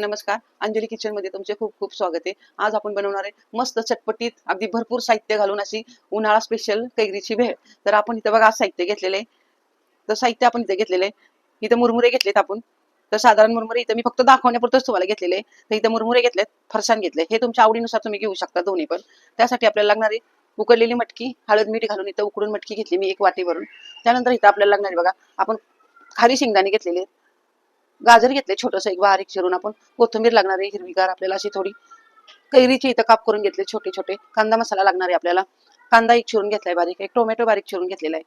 नमस्कार. अंजली किचनमध्ये तुमचे खूप खूप स्वागत आहे. आज आपण बनवणार आहे मस्त चटपटीत अगदी भरपूर साहित्य घालून अशी उन्हाळा स्पेशल कैरीची भेळ. तर आपण इथं बघा साहित्य घेतलेलं आहे. तर साहित्य आपण इथं घेतलेलं आहे. इथं मुरमुरे घेतलेत आपण. तर साधारण मुरमुरे इथं मी फक्त दाखवण्यापुरतच तुम्हाला घेतलेले तर इथं मुरमुरे घेतलेत फरसाण घेतले हे तुमच्या आवडीनुसार तुम्ही घेऊ शकता दोन्ही पण. त्यासाठी आपल्याला लागणारी उकडलेली मटकी हळद मीठ घालून इथं उकडून मटकी घेतली मी एक वाटीवरून. त्यानंतर इथं आपल्याला लागणारी बघा आपण खारी शेंगदाणे घेतलेले गाजर घेतले छोटस एक बारीक चिरून आपण. कोथिंबीर लागणार हिरवीगार आपल्याला अशी थोडी. कैरीची इथं काप करून घेतले छोटे छोटे. कांदा मसाला लागणार आहे आपल्याला. कांदा एक चिरून घेतलाय बारीक. एक टोमॅटो बारीक चिरून घेतलेला आहे.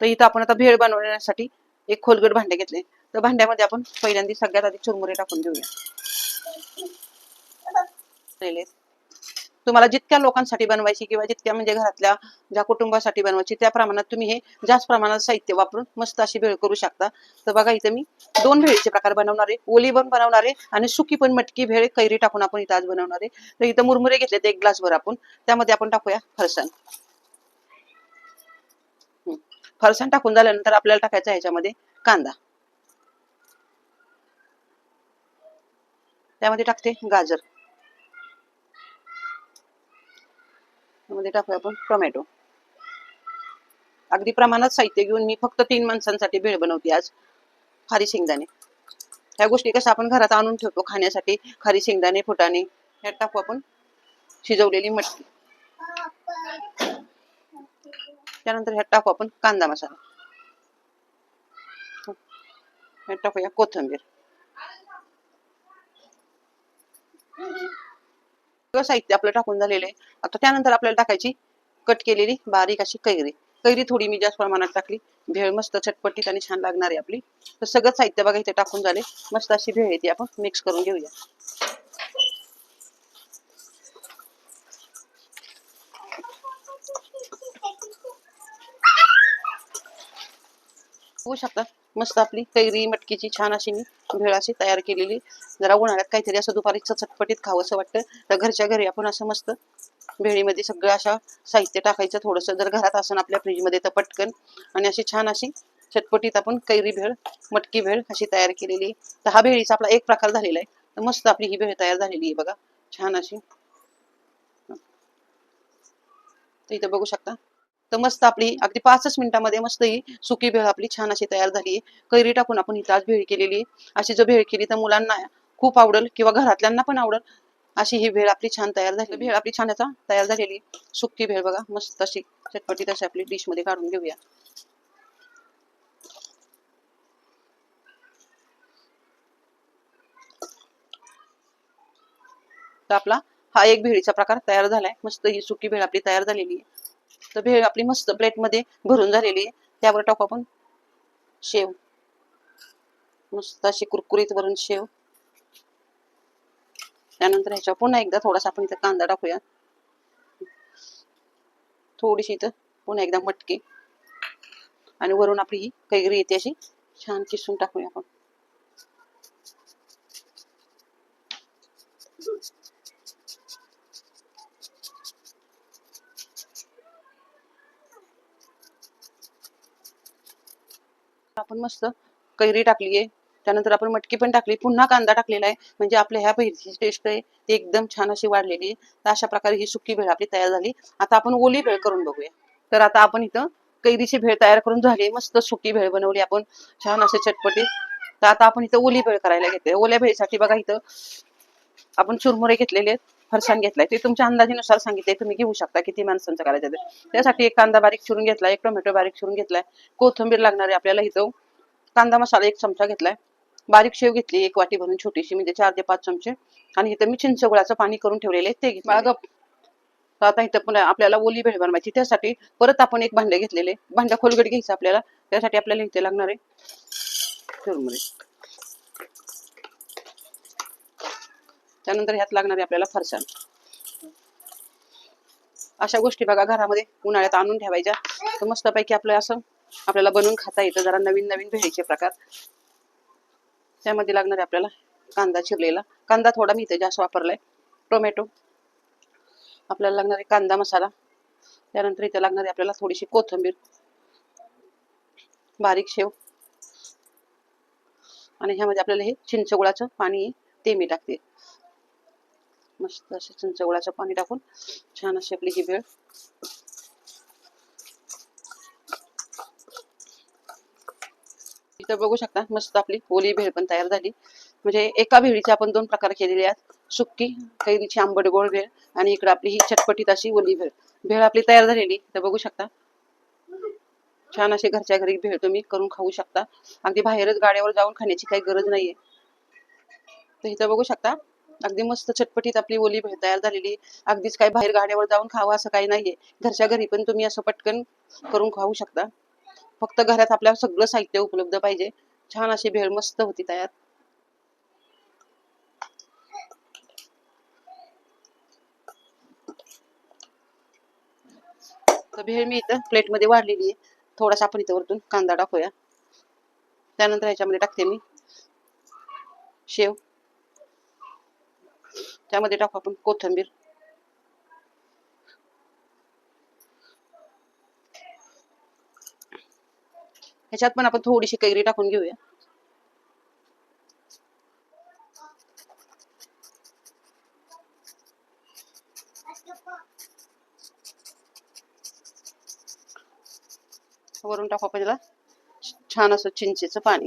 तर इथं आपण आता भेळ बनवण्यासाठी एक खोलगट भांडे घेतले. तर भांड्यामध्ये आपण पहिल्यांदा सगळ्यात आधी चुरमुरे टाकून देऊया. तुम्हाला जितक्या लोकांसाठी बनवायची किंवा जितक्या म्हणजे घरातल्या ज्या कुटुंबासाठी बनवायची त्या प्रमाणात तुम्ही हे जास्त प्रमाणात साहित्य वापरून मस्त अशी भेळ करू शकता. तर बघा इथे मी दोन भेळीचे प्रकार बनवणार आहे. ओली पण बनवणार आहे आणि सुकी पण मटकी भेळ कैरी टाकून आपण इथं आज बनवणार आहे. तर इथं मुरमुरे घेतले एक ग्लास भर आपण. त्यामध्ये आपण टाकूया फरसाण. हं. फरसाण टाकून झाल्यानंतर आपल्याला टाकायचं ह्याच्यामध्ये कांदा. त्यामध्ये टाकते गाजर. त्यामध्ये टाकूया आपण टोमॅटो. अगदी प्रमाणात साहित्य घेऊन मी फक्त तीन माणसांसाठी भेळ बनवते आज खारी शेंगदाणे. ह्या गोष्टी कशा आपण घरात आणून ठेवतो खाण्यासाठी खारी शेंगदाणे फुटाणे ह्यात टाकू आपण शिजवलेली मटकी. त्यानंतर ह्यात टाकू आपण कांदा मसाला. ह्यात टाकूया कोथिंबीर. सगळं साहित्य आपलं टाकून झालेलं आहे. आता त्यानंतर आपल्याला टाकायची कट केलेली बारीक अशी कैरी. कैरी थोडी मी जास्त प्रमाणात टाकली. भेळ मस्त चटपटीत आणि छान लागणार आहे आपली. तर सगळं साहित्य बघा इथे टाकून झाले. मस्त अशी भेळ येते आपण मिक्स करून घेऊया. बघू शकता. मस्त आपली कैरी मटकीची छान अशी मी भेळ अशी तयार केलेली. जरा उन्हाळ्यात काहीतरी असं दुपारी चटपटीत खावं असं वाटतं. तर घरच्या घरी आपण असं मस्त भेळीमध्ये सगळं अशा साहित्य टाकायचं. थोडंसं जर घरात असेल आपल्या फ्रीजमध्ये तर पटकन. आणि अशी छान अशी चटपटीत आपण कैरी भेळ मटकी भेळ अशी तयार केलेली. तर हा भेळीचा आपला एक प्रकार झालेला आहे. तर मस्त आपली ही भेळ तयार झालेली आहे बघा. छान अशी. तर इथं बघू शकता. तर मस्त आपली अगदी पाचच मिनिटामध्ये मस्त ही सुकी भेळ आपली छान अशी तयार झाली आहे. कैरी टाकून आपण इथं आज भेळ केलेली आहे. अशी जर भेळ केली तर मुलांना खूप आवडेल किंवा घरातल्यांना पण आवडेल. अशी ही भेळ आपली छान तयार झाली भेळ आपली छान आता तयार झालेली. आहे. सुकी भेळ बघा मस्त अशी चटपटी तशी आपली डिशमध्ये काढून घेऊया. तर आपला हा एक भेळीचा प्रकार तयार झालाय. मस्त ही सुकी भेळ आपली तयार झालेली आहे. तर भेळ आपली मस्त प्लेटमध्ये भरून झालेली आहे. त्यावर टाकू आपण शेव. मस्त अशी कुरकुरीत भरून शेव. त्यानंतर ह्याच्या पुन्हा एकदा थोडासा आपण इथं कांदा टाकूया थोडीशी इथं पुन्हा एकदा मटकी. आणि वरून आपली ही कैरी येते अशी. छान किसून टाकूया आपण. आपण मस्त कैरी टाकली आहे त्यानंतर आपण मटकी पण टाकली. पुन्हा कांदा टाकलेला आहे. म्हणजे आपल्या ह्या भेळची टेस्ट आहे ती एकदम छान अशी वाढलेली आहे. तर अशा प्रकारे ही सुकी भेळ आपली तयार झाली. आता आपण ओली भेळ करून बघूया. तर आता आपण इथं कैरीची भेळ तयार करून झाली. मस्त सुकी भेळ बनवली आपण. छान असे चटपटी तर आता आपण इथं ओली भेळ करायला घेते ओल्या भेळीसाठी बघा इथं आपण चुरमुरे घेतलेले आहेत. फरसाण घेतलाय. ते तुमच्या अंदाजेनुसार सांगितले तुम्ही घेऊ शकता किती माणसांचं करायचं ते. त्यासाठी एक कांदा बारीक चिरून घेतलाय. एक टोमॅटो बारीक चिरून घेतलाय. कोथिंबीर लागणार आहे आपल्याला इथं कांदा मसाला एक चमचा घेतलाय. बारीक शेव घेतली एक वाटी भरून छोटीशी म्हणजे चार ते पाच चमचे. आणि इथं मी चिंचगुळाचं पाणी करून ठेवलेले ते घेतलं. तर आता इथं पुन्हा आपल्याला ओली भेळ बनवायची त्यासाठी परत आपण एक भांडे घेतलेले भांडा खोलगट घ्यायचं आपल्याला त्यासाठी आपल्याला इथे लागणार आहे. त्यानंतर ह्यात लागणार आहे आपल्याला फरसाण. अशा गोष्टी बघा घरामध्ये उन्हाळ्यात आणून ठेवायच्या. तर मस्तपैकी आपलं असं आपल्याला बनवून खाता येतं. जरा नवीन नवीन भेळीचे प्रकार. त्यामध्ये लागणार आहे आपल्याला कांदा चिरलेला. कांदा थोडा मी इथे जास्त वापरलाय. टोमॅटो आपल्याला लागणार आहे कांदा मसाला. त्यानंतर इथे लागणार आहे आपल्याला थोडीशी कोथिंबीर. बारीक शेव. आणि ह्यामध्ये आपल्याला हे चिंचगुळाचं पाणी आहे, ते मी टाकते. मस्त असं चिंचगुळाचं पाणी टाकून छान अशी आपली ही भेळ इथं बघू शकता मस्त आपली ओली भेळ पण तयार झाली. म्हणजे एका भेळीचे आपण दोन प्रकार केलेले आहेत. सुक्की कैरीची आंबट गोड भेळ आणि इकडे आपली ही चटपटीत अशी ओली भेळ. भेळ आपली तयार झालेली तर बघू शकता. छान असे घरच्या घरी भेळ तुम्ही करून खाऊ शकता. अगदी बाहेरच गाड्यावर जाऊन खाण्याची काही गरज नाहीये. तर इथं बघू शकता अगदी मस्त चटपटीत आपली ओली भेळ तयार झालेली. अगदीच काही बाहेर गाड्यावर जाऊन खावं असं काही नाहीये. घरच्या घरी पण तुम्ही असं पटकन करून खाऊ शकता. फक्त घरात आपल्या सगळं साहित्य उपलब्ध पाहिजे. छान अशी भेळ मस्त होती तयार. तर भेळ मी इथं प्लेटमध्ये वाढलेली आहे. थोडासा आपण इथं वरतून कांदा टाकूया. त्यानंतर ह्याच्यामध्ये टाकते मी शेव. त्यामध्ये टाकू आपण कोथिंबीर. ह्याच्यात पण आपण थोडीशी कैरी टाकून घेऊया. वरून टाकू आपण त्याला. छान असं चिंचेचं पाणी.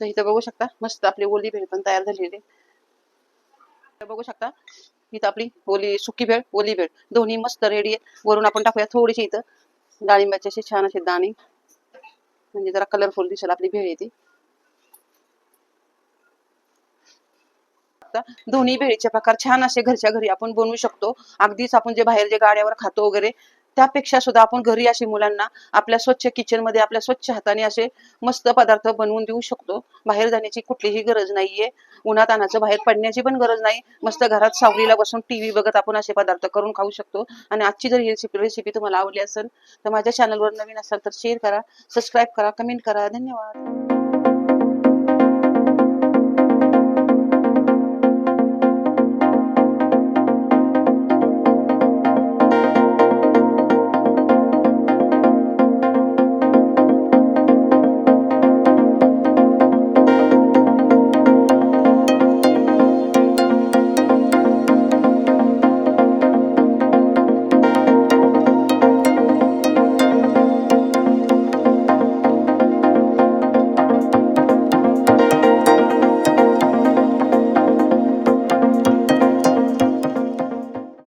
तर इथं बघू शकता मस्त आपली ओली भेळ पण तयार झालेली बघू शकता? इथं आपली ओली सुकी भेळ ओली भेळ. दोन्ही मस्त रेडी आहे. वरून आपण टाकूया थोडीशी इथं. डाळिंबाचे असे छान असे दाणे. म्हणजे जरा कलरफुल दिसेल आपली भेळ येते दोन्ही भेळीचे प्रकार छान असे घरच्या घरी आपण बनवू शकतो. अगदीच आपण जे बाहेर जे गाड्यावर खातो वगैरे त्यापेक्षा सुद्धा आपण घरी अशी मुलांना आपल्या स्वच्छ किचनमध्ये आपल्या स्वच्छ हाताने असे मस्त पदार्थ बनवून देऊ शकतो. बाहेर जाण्याची कुठलीही गरज नाहीये. उन्हात आणायचं बाहेर पडण्याची पण गरज नाही. मस्त घरात सावलीला बसून टीव्ही बघत आपण असे पदार्थ करून खाऊ शकतो. आणि आजची जर ही रेसिपी रेसिपी तुम्हाला आवडली असेल तर माझ्या चॅनलवर नवीन असाल तर शेअर करा सबस्क्राईब करा कमेंट करा. धन्यवाद.